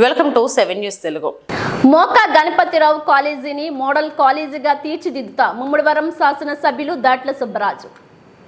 Welcome to seven news Telugu. Moka Ganapathirao కాలేజీని model కాలేజీగా తీర్చిదిద్దుతా ముమ్మడివరం శాసనసభ్యులు Datla Subbaraju.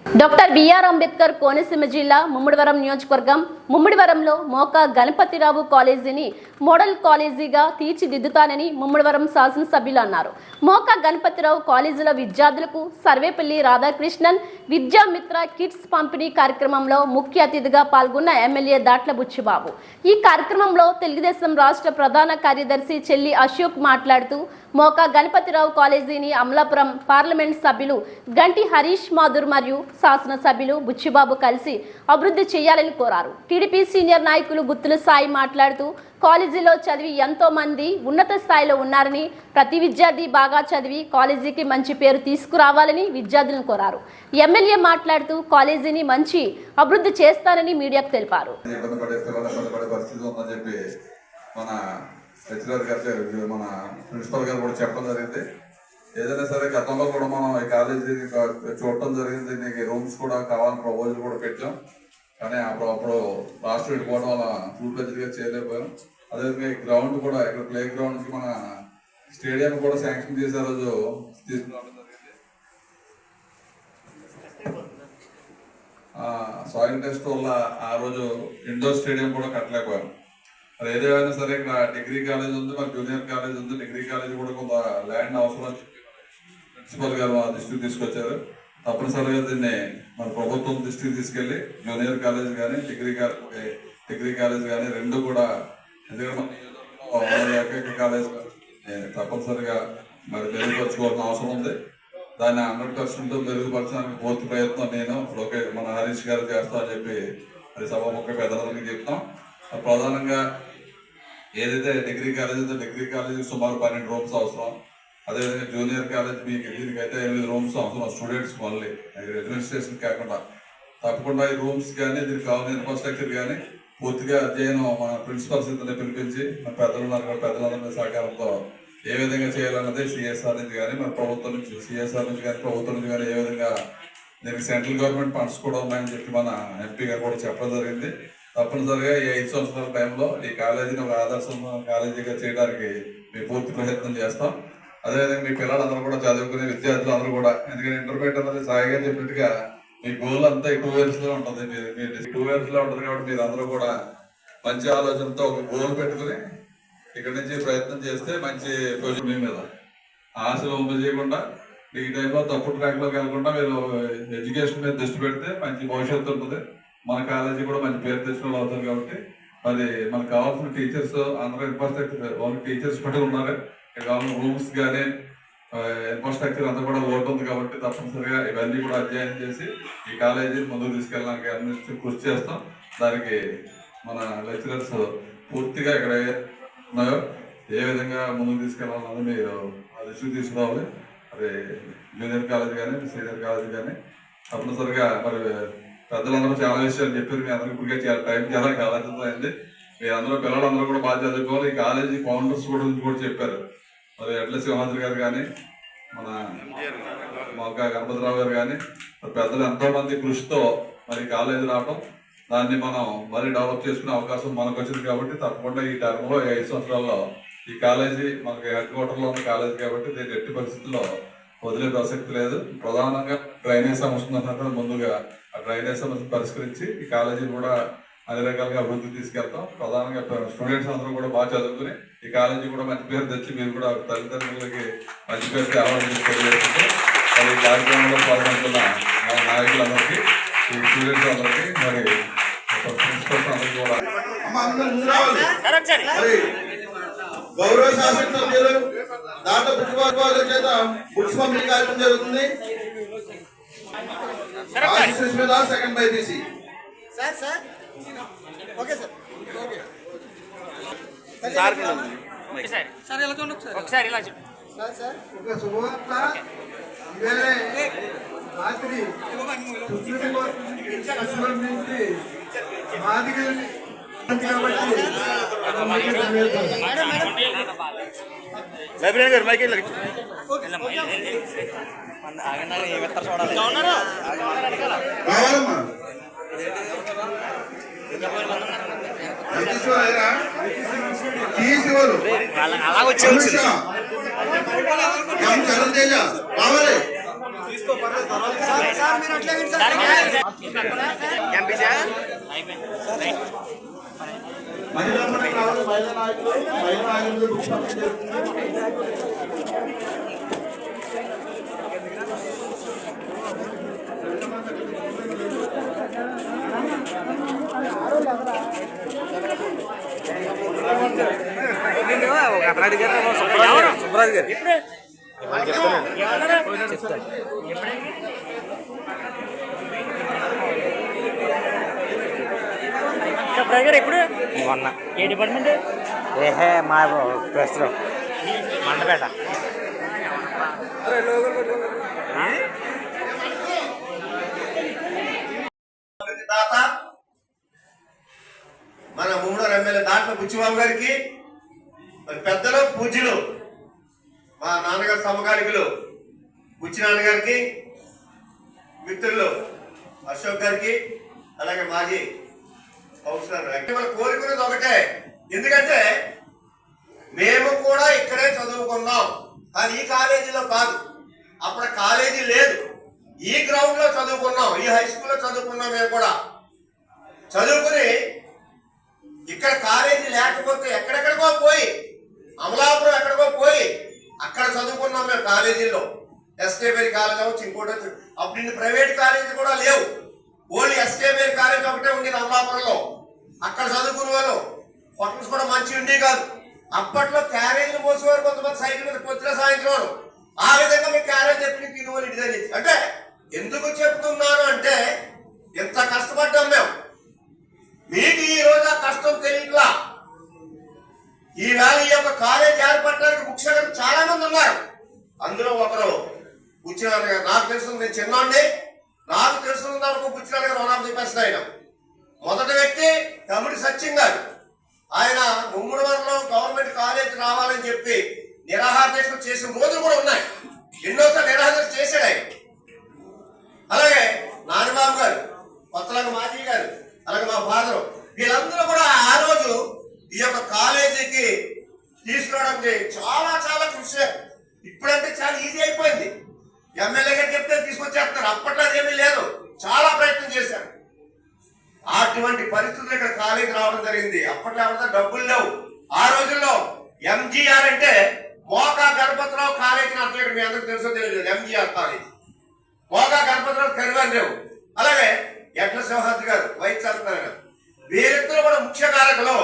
Doctor B R Ambedkar Konaseema జిల్లా ముమ్మడివరం నియోజకవర్గం ముమ్మడివరంలో మోకా గణపతిరావు కాలేజీని మోడల్ కాలేజీగా తీర్చిదిద్దుతానని ముమ్మడివరం శాసనసభ్యులు అన్నారు. మోకా గణపతిరావు కాలేజీల విద్యార్థులకు సర్వేపల్లి రాధాకృష్ణన్ విద్యామిత్ర కిట్స్ పంపిణీ కార్యక్రమంలో ముఖ్య అతిథిగా పాల్గొన్న ఎమ్మెల్యే దాట్ల బుచ్చిబాబు. ఈ కార్యక్రమంలో తెలుగుదేశం రాష్ట్ర ప్రధాన కార్యదర్శి చెల్లి అశోక్ మాట్లాడుతూ మోకా గణపతిరావు కాలేజీని అమలాపురం పార్లమెంట్ సభ్యులు గంటి హరీష్ మాధుర్ మరియు శాసనసభ్యులు బుచ్చిబాబు కలిసి అభివృద్ధి చేయాలని కోరారు. టీడీపీ సీనియర్ నాయకులు గుత్తుల సాయి మాట్లాడుతూ కాలేజీలో చదివి ఎంతో మంది ఉన్నత స్థాయిలో ఉన్నారని ప్రతి విద్యార్థి బాగా చదివి కాలేజీకి మంచి పేరు తీసుకురావాలని విద్యార్థులను కోరారు. ఎమ్మెల్యే మాట్లాడుతూ కాలేజీని మంచి అభివృద్ధి చేస్తానని మీడియాకు తెలిపారు. మన లెక్చరర్ గారు మన ప్రిన్సిపల్ గారు కూడా చెప్పడం జరిగింది. ఏదైనా సరే గతంలో కూడా మనం ఈ కాలేజీ చూడటం జరిగింది. దీనికి రూమ్స్ కూడా కావాలని ప్రపోజల్ కూడా పెట్టాం. కానీ అప్పుడు అప్పుడు లాస్ట్ వెళ్ళిపోవడం వల్ల ఫుల్గా చేయలేకపోయాం అదేవిధంగా ఈ గ్రౌండ్ కూడా ఇక్కడ ప్లే గ్రౌండ్కి మన స్టేడియం కూడా శాంక్షన్ చేసే రోజు తీసుకురావడం జరిగింది. సాయిల్ టెస్ట్ వల్ల ఆ రోజు ఇండోర్ స్టేడియం కూడా కట్టలేకపోయాం. మరి ఏదేమైనా సరే ఇక్కడ డిగ్రీ కాలేజ్ ఉంది మరి జూనియర్ కాలేజ్ ఉంది డిగ్రీ కాలేజ్ కూడా కొంత ల్యాండ్ అవసరం ప్రిన్సిపల్ గారు మా దృష్టికి తీసుకొచ్చారు. తప్పనిసరిగా దీన్ని మన ప్రభుత్వం దృష్టికి తీసుకెళ్ళి జూనియర్ కాలేజ్ కానీ డిగ్రీ కాలేజ్ డిగ్రీ కాలేజ్ కానీ రెండు కూడా ఎందుకంటే ఏకైక కాలేజ్ తప్పనిసరిగా మరి మెరుగుపరచుకోవాల్సిన అవసరం ఉంది. దాన్ని హండ్రెడ్ పర్సెంట్ మెరుగుపరచడానికి పూర్తి ప్రయత్నం నేను లోకే మన హరీష్ గారు చేస్తా అని చెప్పి అది సభాముఖ పెద్దలందరికీ చెప్తాం. ప్రధానంగా ఏదైతే డిగ్రీ కాలేజ్ అయితే డిగ్రీ కాలేజ్ సుమారు పన్నెండు రూమ్స్ అవసరం. అదేవిధంగా జూనియర్ కాలేజ్ మీకు దీనికైతే ఎనిమిది రూమ్స్ అవసరం స్టూడెంట్స్ మళ్ళీ అడ్మినిస్ట్రేషన్ కాకుండా. తప్పకుండా ఈ రూమ్స్ కానీ దీనికి కావాల్సిన ఇన్ఫ్రాస్ట్రక్చర్ కానీ పూర్తిగా అధ్యయనం మన ప్రిన్సిపల్స్ ఇద్దరిని పిలిపించి మన పెద్దలు ఉన్నారు పెద్దలందరి సహకారంతో ఏ విధంగా చేయాలన్నది సిఎస్ఆర్ నుంచి కానీ మన ప్రభుత్వం నుంచి సిఎస్ఆర్ నుంచి కానీ ప్రభుత్వం నుంచి కానీ ఏ విధంగా దీనికి సెంట్రల్ గవర్నమెంట్ ఫండ్స్ కూడా ఉన్నాయని చెప్పి మన ఎంపీ గారు కూడా చెప్పడం జరిగింది. తప్పనిసరిగా ఈ ఐదు సంవత్సరాల టైంలో ఈ కాలేజీని ఒక ఆదర్శం కాలేజీగా చేయడానికి మేము పూర్తి ప్రయత్నం చేస్తాం. అదేవిధంగా మీ పిల్లలందరూ కూడా చదువుకునే విద్యార్థులు అందరూ కూడా ఎందుకంటే ఇంటర్మీడియట్ అన్నది సాయిగా చెప్పినట్టుగా మీ గోల్ అంతా ఈ టూ ఇయర్స్లో ఉంటుంది. మీరు మీరు టూ ఇయర్స్లో ఉంటుంది కాబట్టి మీరు అందరూ కూడా మంచి ఆలోచనతో ఒక గోల్ పెట్టుకుని ఇక్కడ నుంచి ప్రయత్నం చేస్తే మంచి పొజిషన్ మీ మీద. ఆశలు ఉంపజేయకుండా చేయకుండా ఈ టైంలో తప్పుడు ట్రాక్లోకి వెళ్ళకుండా మీరు ఎడ్యుకేషన్ మీద దృష్టి పెడితే మంచి భవిష్యత్తు ఉంటుంది. మన కాలేజీ కూడా మంచి పేరు తెచ్చిన వాళ్ళు అవుతారు కాబట్టి మరి మనకు కావాల్సిన టీచర్స్ అందరూ ఇన్ఫ్రాస్ట్రక్చర్ వాళ్ళు టీచర్స్ పట్టి ఉన్నారు. ఇక్కడ కావాల్సిన కానీ ఇన్ఫ్రాస్ట్రక్చర్ అంతా కూడా లోటు ఉంది కాబట్టి తప్పనిసరిగా ఇవన్నీ కూడా అధ్యయనం చేసి ఈ కాలేజీ ముందుకు తీసుకెళ్ళడానికి అన్ని కృషి చేస్తాం. దానికి మన లెక్చరర్స్ పూర్తిగా ఇక్కడ ఉన్నాయో ఏ విధంగా ముందుకు తీసుకెళ్ళాలన్నది మీరు రిస్క్ తీసుకురావాలి. అది జూనియర్ కాలేజ్ కానీ సీనియర్ కాలేజ్ కానీ తప్పనిసరిగా మరి పెద్దలందరూ చాలా విషయాలు చెప్పారు. మీ అందరికీ ఇప్పటికే చాలా టైం చాలా కాలేజీతో అయింది మీ అందరూ పిల్లలందరూ కూడా బాగా చదువుకోవాలి. ఈ కాలేజీ ఫౌండర్స్ కూడా కూడా చెప్పారు. మరి ఎడ్ల సింహాద్రి గారు కానీ మన మొగ్గ గణపతిరావు గారు కానీ మరి పెద్దలు ఎంతో మంది కృషితో మరి కాలేజీ రావడం దాన్ని మనం మరీ డెవలప్ చేసుకునే అవకాశం మనకు వచ్చింది కాబట్టి తప్పకుండా ఈ టర్మ్లో ఈ ఐదు సంవత్సరాల్లో ఈ కాలేజీ మనకి హెడ్ క్వార్టర్లో ఉన్న కాలేజీ కాబట్టి దీన్ని ఎట్టి పరిస్థితుల్లో వదిలే ప్రసక్తి లేదు. ప్రధానంగా డ్రైనేజ్ సమస్య ఉందంటే ముందుగా ఆ డ్రైనేజ్ సమస్య పరిష్కరించి ఈ కాలేజీని కూడా అన్ని రకాలుగా అభివృద్ధి తీసుకెళ్తాం. ప్రధానంగా స్టూడెంట్స్ అందరూ కూడా బాగా చదువుకుని ఈ కాలేజీ కూడా మంచి పేరు తెచ్చి మీరు కూడా తల్లిదండ్రులకి మంచి పేరు మరి ఈ కార్యక్రమంలో పాల్గొంటున్న మా నాయకులందరికీ ఈ స్టూడెంట్స్ అందరికీ మరి ప్రిన్సిపల్స్ అందరికీ కూడా. అమ్మ అందరూ ముందు రావాలి. మరి గౌరవ శాసనసభ్యులు దాంట్లో పుట్టుబాటు చేత బుక్స్ పంపిణీ కార్యక్రమం జరుగుతుంది. Second BiPC sir sir okay sir. Sir ఇలా చూడండి ఒకసారి ఒకసారి ఇలా చూడండి సార్ సార్ ఒక శుభవార్త రాత్రి లైబ్రరీ గారు మైక్ వారా? తీసివారు అలా వచ్చే మహిళా మహిళా నాయకులు మహిళా నాయకులు అతను గారు గారు. ఎప్పుడు? మొన్న. ఏ డిపార్ట్మెంట్? ఏహే మా ప్రస్తుతం. మండపేట. మన మూడో ఎమ్మెల్యే దాంట్లో బుచ్చిబాబు గారికి మరి పెద్దలు పూజ్యులు మా నాన్నగారు సమకాలికులు బుచ్చి నాన్నగారికి మిత్రులు అశోక్ గారికి అలాగే మాజీ కౌన్సిలర్ అంటే మనం కోరుకునేది ఒకటే. ఎందుకంటే మేము కూడా ఇక్కడే చదువుకున్నాం. కానీ ఈ కాలేజీలో కాదు. అప్పుడు కాలేజీ లేదు. ఈ గ్రౌండ్లో చదువుకున్నాం. ఈ హై స్కూల్లో చదువుకున్నాం మేము కూడా. చదువుకుని ఇక్కడ కాలేజీ లేకపోతే ఎక్కడెక్కడికో పోయి అమలాపురం ఎక్కడికో పోయి అక్కడ చదువుకున్నాం మేము కాలేజీల్లో. ఎస్కేబేరి కాలేజ్ అవ్వచ్చు ఇంకోటి అప్పుడు ఇన్ని ప్రైవేట్ కాలేజీ కూడా లేవు. ఓన్లీ ఎస్కేబేరి కాలేజ్ ఒకటే ఉండేది అమలాపురంలో. అక్కడ చదువుకునే వాళ్ళు హోటల్స్ కూడా మంచి ఉండే కాదు. అప్పట్లో క్యారేజీలు పోసేవారు కొంతమంది సైకిల్ మీద పొద్దున సాయంత్రం. ఆ విధంగా మీ క్యారేజ్ చెప్పి తినువని ఇంటి అంటే ఎందుకు చెప్తున్నాను అంటే ఎంత కష్టపడ్డాం మేము. మీకు ఈ రోజు ఆ కష్టం తెలియట్లా? ఈ వేళ కాలేజ్ ఏర్పడడానికి ముఖ్యంగా చాలా మంది ఉన్నారు. అందులో ఒకరు బుచ్చినారాయణ గారు. నాకు తెలుసు నేను చిన్నోండి నాకు తెలుసున్న వరకు బుచ్చినారాయణ గారు వన్ ఆఫ్ ది బెస్ట్ ఆయన. మొదటి వ్యక్తి తమిడి సత్యం గారు. ఆయన ముమ్మడివరంలో గవర్నమెంట్ కాలేజ్ రావాలని చెప్పి నిరాహార దీక్ష చేసిన రోజులు కూడా ఉన్నాయి. ఎన్నోసార్లు నిరాహార చేశాడు ఆయన. అలాగే నానిబాబు గారు కొత్తలంగ మాజీ గారు అలాగే మా ఫాదరు వీళ్ళందరూ కూడా ఆ రోజు ఈ యొక్క కాలేజీకి తీసుకురావడానికి చాలా చాలా కృషి ఇప్పుడంటే చాలా ఈజీ అయిపోయింది. ఎమ్మెల్యే గారు చెప్తే తీసుకొచ్చేస్తున్నారు. అప్పట్లో అదేమీ లేదు. చాలా ప్రయత్నం చేశారు. అటువంటి పరిస్థితులు ఇక్కడ ఖాళీకి రావడం జరిగింది. అప్పట్లో ఎవరితో డబ్బులు లేవు. ఆ రోజుల్లో ఎంజీఆర్ అంటే మోకా గణపతిరావు కాలేజీ అర్థం ఇక్కడ మీ అందరికి తెలుసో తెలియదు. MGR college. మోకా గణపతిరావు కరివారు లేవు అలాగే ఎట్ల సింహాద్రి గారు వైస్ ఛాన్సలర్ గారు వీరిద్దరు కూడా ముఖ్య కారకులు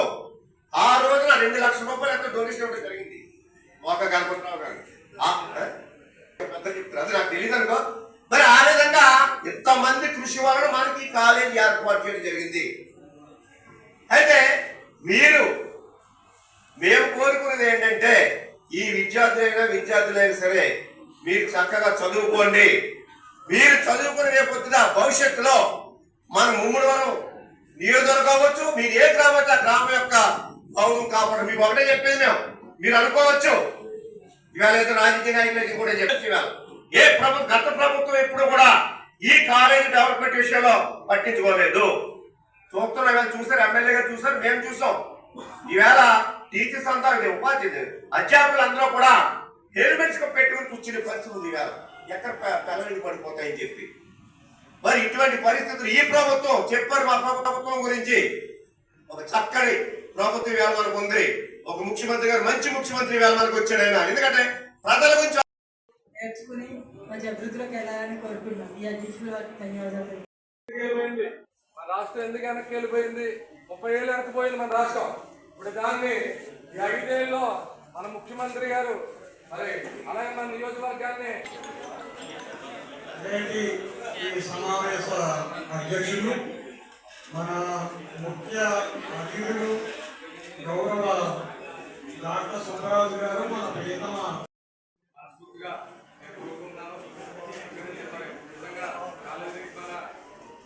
ఆ రోజున రెండు లక్షల రూపాయలు ఎంత డొనేషన్ ఇవ్వడం జరిగింది మోకా గణపతిరావు గారు ఆ, ఏ? పెద్ద చెప్తారు. అది నాకు తెలియదు అనుకో మరి ఆ విధంగా ఇంతమంది కృషి వలన మనకి ఈ కాలేజీ ఏర్పాటు చేయడం జరిగింది అయితే మీరు మేము కోరుకునేది ఏంటంటే ఈ విద్యార్థులైనా విద్యార్థులైనా సరే మీరు చక్కగా చదువుకోండి. మీరు చదువుకుని రేపొద్దున భవిష్యత్తులో మన ముమ్మడి వరం నియోజకవర్గం కావచ్చు మీరు ఏ గ్రామం ఆ గ్రామం యొక్క గౌరవం కాపాడు. మీకు ఒకటే చెప్పేది మేము. మీరు అనుకోవచ్చు. ఇవాళ ఏదో రాజకీయ నాయకులకి కూడా చెప్పచ్చు ఇవాళ. ఏ ప్రభుత్వం గత ప్రభుత్వం ఎప్పుడు కూడా ఈ కాలేజీ డెవలప్మెంట్ విషయంలో పట్టించుకోలేదు. చూస్తున్నాం ఇవాళ చూసారు ఎమ్మెల్యేగా చూసారు మేము చూసాం. ఈవేళ టీచర్స్ అంతా ఉపాధి అధ్యాపకులు అందరూ కూడా హెల్మెట్స్ పెట్టుకుని కూర్చునే పరిస్థితి ఉంది ఈవేళ ఎక్కడ పిల్లలకి పడిపోతాయని చెప్పి. మరి ఇటువంటి పరిస్థితులు ఈ ప్రభుత్వం చెప్పారు మా ప్రభుత్వం గురించి. ఒక చక్కని ప్రభుత్వం వేళ మనకు ఉంది. ఒక ముఖ్యమంత్రి గారు మంచి ముఖ్యమంత్రి వేళ మనకు వచ్చాడు ఆయన. ఎందుకంటే ప్రజల గురించి నేర్చుకుని మంచి అభివృద్ధిలోకి వెళ్ళాలని కోరుకుంటున్నాం. ఈ అధ్యక్షుల ధన్యవాదాలు. మన రాష్ట్రం ఎందుకు వెనక్కి వెళ్ళిపోయింది? ముప్పై ఏళ్ళు వెనక్కిపోయింది మన రాష్ట్రం. ఇప్పుడు దాన్ని ఈ ఐదేళ్ళలో మన ముఖ్యమంత్రి గారు మరి అలాగే మన నియోజకవర్గాన్ని? ఈ సమావేశ అధ్యక్షులు మన ముఖ్య అతిథులు గౌరవ డాక్టర్ సుబ్బరాజు గారు మన ప్రియతమ మనస్ఫూర్తిగా నేను కోరుకుంటున్నాను ఎందుకంటే మరి నిజంగా కాలేజీ మన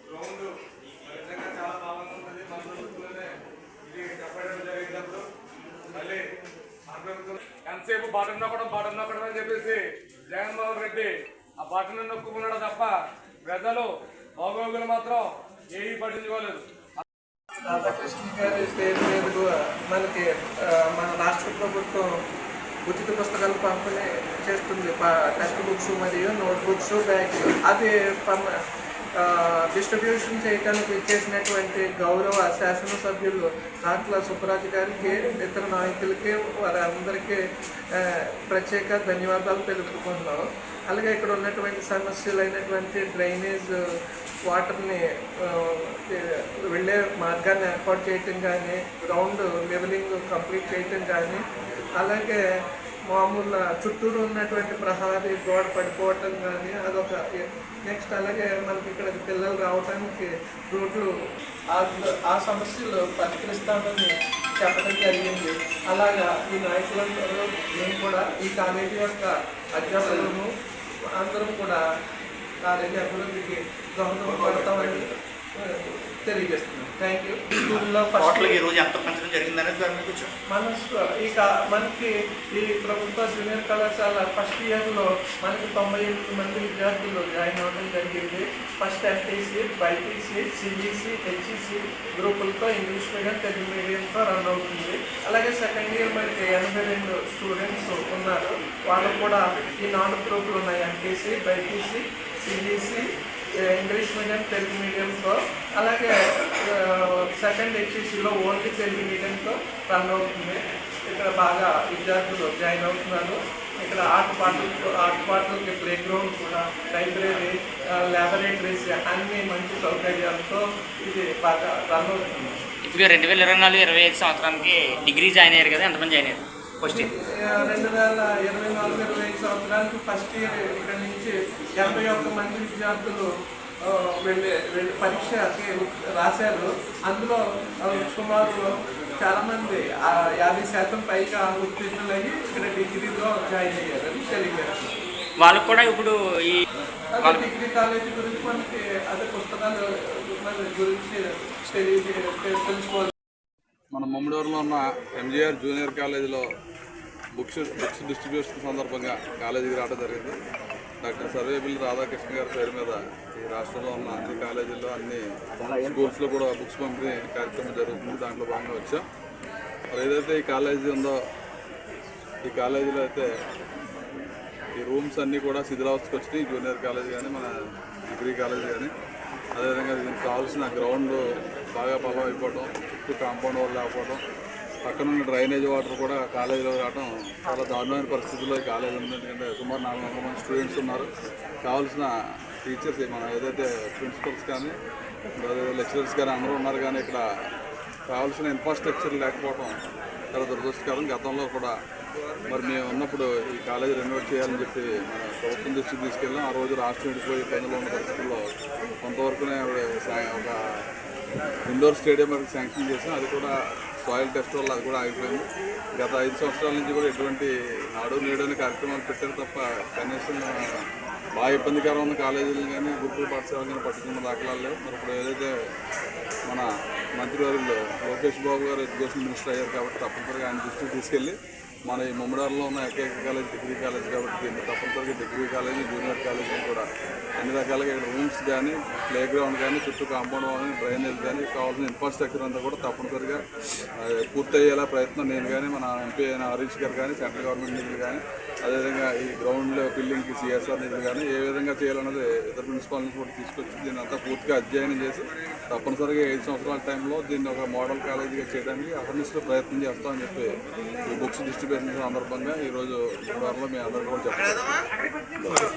గ్రౌండ్ మరి నిజంగా చాలా బాగుంది ఉంటుంది మన ప్రభుత్వంలోనే ఇది చెప్పడం జరిగినప్పుడు మళ్ళీ మన ప్రభుత్వం ఎంతసేపు బటన్ నొక్కడం బటన్ నొక్కడం అని చెప్పేసి జగన్మోహన్ రెడ్డి ఆ బటన్ నొక్కుకున్నాడు తప్ప ప్రజలు బాగోగులు మాత్రం ఏవి పట్టించుకోలేదు. రాధాకృష్ణ గారి పేరు మీదుగా మనకి మన రాష్ట్ర ప్రభుత్వం ఉచిత పుస్తకాలు పంపిణీ చేస్తుంది టెక్స్ట్ బుక్స్ మరియు నోట్ బుక్స్ బ్యాగ్స్ అది పం- డిస్ట్రిబ్యూషన్ చేయడానికి ఇచ్చేసినటువంటి గౌరవ శాసనసభ్యులు దాంట్లో సుబ్బరాజు గారికి ఇతర నాయకులకి వారందరికీ ప్రత్యేక ధన్యవాదాలు తెలుపుకుంటున్నాం అలాగే ఇక్కడ ఉన్నటువంటి సమస్యలు అయినటువంటి డ్రైనేజ్ వాటర్ని వెళ్ళే మార్గాన్ని ఏర్పాటు చేయటం కానీ గ్రౌండ్ లెవెలింగ్ కంప్లీట్ చేయటం కానీ అలాగే మామూలు చుట్టూరు ఉన్నటువంటి ప్రహారీ గోడ పడిపోవటం కానీ అదొక నెక్స్ట్ అలాగే మనకి ఇక్కడ పిల్లలు రావడానికి రోడ్లు ఆ- ఆ సమస్యలు పరిష్కరిస్తామని చెప్పడం జరిగింది. అలాగా ఈ నాయకులందరూ మేము కూడా ఈ కాలేజీ యొక్క అధ్యాపకులను అందరం కూడా కాలేజీ అభివృద్ధికి దోహదపడతామని ఆ, తెలియజేస్తున్నాం థ్యాంక్ యూ స్కూల్లో ఫస్ట్ టోటల్గా ఈ రోజు ఎంత పంచడం జరిగిందనేది దాని మీద మన స్కూ- ఈ కా- మనకి ఈ ప్రభుత్వ జూనియర్ కళాశాల ఫస్ట్ ఇయర్లో మనకి తొంభై ఎనిమిది మంది విద్యార్థులు జాయిన్ అవ్వడం జరిగింది. First MPC BiPC CBC HEC గ్రూపులతో English medium Telugu మీడియంతో రన్ అవుతుంది. అలాగే సెకండ్ ఇయర్ మనకి ఎనభై రెండు స్టూడెంట్స్ ఉన్నారు. వాళ్ళు కూడా ఈ నాలుగు గ్రూపులు ఉన్నాయి MPC BiPC CBC English medium Telugu మీడియంతో అలాగే సెకండ్ హెచ్ఈసిలో ఓన్లీ తెలుగు మీడియంతో రన్ అవుతుంది. ఇక్కడ బాగా విద్యార్థులు జాయిన్ అవుతున్నారు. ఇక్కడ ఆట పాటలు ఆట పాటలకి ప్లే గ్రౌండ్ కూడా లైబ్రరీ ల్యాబొరేటరీస్ అన్ని మంచి సౌకర్యాలతో ఇది బాగా రన్ అవుతుంది. ఇప్పుడు రెండు వేల ఇరవై నాలుగు ఇరవై ఐదు సంవత్సరానికి డిగ్రీ జాయిన్ అయ్యారు కదా ఎంతమంది జాయిన్ అయ్యారు? ఫస్ట్ ఇయర్ రెండు వేల ఇరవై నాలుగు ఇరవై ఐదు సంవత్సరానికి ఫస్ట్ ఇయర్ ఇక్కడ నుంచి ఎనభై ఒక్క మంది విద్యార్థులు వెళ్ళి వెళ్ళి పరీక్షకి రాశారు. అందులో సుమారు చాలామంది యాభై శాతం పైగా ఉత్తీర్ణులయ్యి ఇక్కడ డిగ్రీలో జాయిన్ అయ్యారని తెలియజేస్తారు వాళ్ళకు కూడా ఇప్పుడు ఈ డిగ్రీ కాలేజీ గురించి మనకి అదే పుస్తకాలు గురించి తెలియ తెలుసుకోవాలి. మన మమ్మడూరులో ఉన్న ఎంజీఆర్ జూనియర్ కాలేజీలో బుక్స్ బుక్స్ డిస్ట్రిబ్యూషన్ సందర్భంగా కాలేజీకి రావడం జరిగింది. డాక్టర్ సర్వేపల్లి రాధాకృష్ణ గారి పేరు మీద ఈ రాష్ట్రంలో ఉన్న అన్ని కాలేజీల్లో అన్ని స్కూల్స్లో కూడా బుక్స్ పంపిణీ కార్యక్రమం జరుగుతుంది. దాంట్లో భాగంగా వచ్చాం. మరి ఏదైతే ఈ కాలేజీ ఉందో ఈ కాలేజీలో అయితే ఈ రూమ్స్ అన్నీ కూడా శిథిలావస్థకు వచ్చినాయి. జూనియర్ కాలేజ్ కానీ మన డిగ్రీ కాలేజ్ కానీ. అదేవిధంగా దీనికి కావాల్సిన గ్రౌండ్ బాగా బలం అయిపోవడం చుట్టూ కాంపౌండ్ వాళ్ళు లేకపోవడం పక్కన ఉన్న డ్రైనేజ్ వాటర్ కూడా కాలేజీలో రావడం చాలా దారుణమైన పరిస్థితుల్లో ఈ కాలేజ్ ఉంది ఎందుకంటే సుమారు నాలుగు వందల మంది స్టూడెంట్స్ ఉన్నారు. కావాల్సిన టీచర్స్ మన ఏదైతే ప్రిన్సిపల్స్ కానీ లెక్చరర్స్ కానీ అందరూ ఉన్నారు కానీ ఇక్కడ కావాల్సిన ఇన్ఫ్రాస్ట్రక్చర్ లేకపోవడం చాలా దురదృష్టకరం. గతంలో కూడా మరి మేము ఉన్నప్పుడు ఈ కాలేజీ రెనోవేట్ చేయాలని చెప్పి మన ప్రభుత్వం దృష్టికి తీసుకెళ్ళాం. ఆ రోజు రాష్ట్రం విడిపోయి ఇబ్బందులు ఉన్న పరిస్థితుల్లో కొంతవరకునే ఒక ఇండోర్ స్టేడియం వరకు శాంక్షన్ చేసాం. అది కూడా సాయిల్ టెస్ట్ వల్ల అది కూడా ఆగిపోయింది. గత ఐదు సంవత్సరాల నుంచి కూడా ఎటువంటి నాడు నేడని కార్యక్రమాలు పెట్టారు తప్ప కనీసం బాగా ఇబ్బందికరం ఉన్న కాలేజీలు కానీ గురుకుల పాఠశాలలు కానీ పట్టుకున్న దాఖలాలు లేవు. మరి ఇప్పుడు ఏదైతే మన మంత్రివర్యులు లోకేష్ బాబు గారు ఎడ్యుకేషన్ మినిస్టర్ అయ్యారు కాబట్టి తప్పనిసరిగా ఆయన దృష్టికి తీసుకెళ్ళి మన ఈ ముమ్మడాల్లో ఉన్న ఏకైక కాలేజ్ డిగ్రీ కాలేజ్ కాబట్టి దీన్ని తప్పనిసరిగా డిగ్రీ కాలేజ్ జూనియర్ కాలేజ్ కూడా అన్ని రకాలుగా ఇక్కడ రూమ్స్ కానీ ప్లే గ్రౌండ్ కానీ చుట్టూ కాంపౌండ్ కానీ డ్రైనేజ్ కానీ కావాల్సిన ఇన్ఫ్రాస్ట్రక్చర్ అంతా కూడా తప్పనిసరిగా పూర్తయ్యేలా ప్రయత్నం నేను కానీ మన ఎంపీ అయిన హరీష్ గారు కానీ సెంట్రల్ గవర్నమెంట్ నిధులు కానీ అదేవిధంగా ఈ గ్రౌండ్లో ఫిల్లింగ్కి సిఎస్ఆర్ నిధులు కానీ ఏ విధంగా చేయాలన్నది ఇతర మున్సిపల్ కూడా తీసుకొచ్చి దీన్ని అంతా పూర్తిగా అధ్యయనం చేసి తప్పనిసరిగా ఐదు సంవత్సరాల టైంలో దీన్ని ఒక మోడల్ కాలేజీగా చేయడానికి అహర్నిశలో ప్రయత్నం చేస్తామని చెప్పి ఈ బుక్స్ డిస్ట్రిబ్యూషన్ సందర్భంగా ఈరోజు త్వరలో మీ అందరికీ కూడా చెప్పాలి